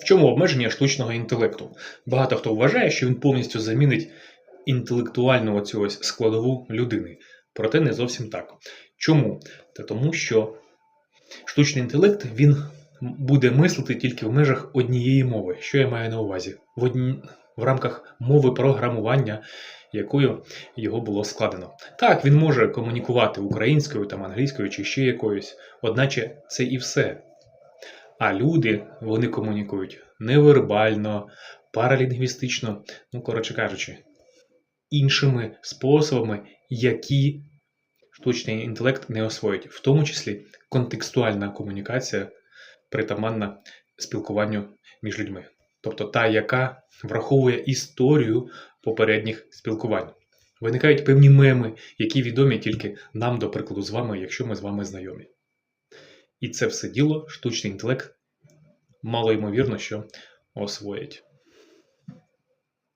В чому обмеження штучного інтелекту? Багато хто вважає, що він повністю замінить інтелектуальну оцю ось складову людини. Проте не зовсім так. Чому? Та тому, що штучний інтелект він буде мислити тільки в межах однієї мови. Що я маю на увазі? В, одні... в рамках мови програмування, якою його було складено. Так, він може комунікувати українською, там, англійською чи ще якоюсь, одначе це і все. А люди вони комунікують невербально, паралінгвістично, ну, коротше кажучи, іншими способами, які штучний інтелект не освоїть, в тому числі контекстуальна комунікація притаманна спілкуванню між людьми. Тобто та, яка враховує історію попередніх спілкувань. Виникають певні меми, які відомі тільки нам, до прикладу, з вами, якщо ми з вами знайомі. І це все діло штучний інтелект мало ймовірно, що освоїть.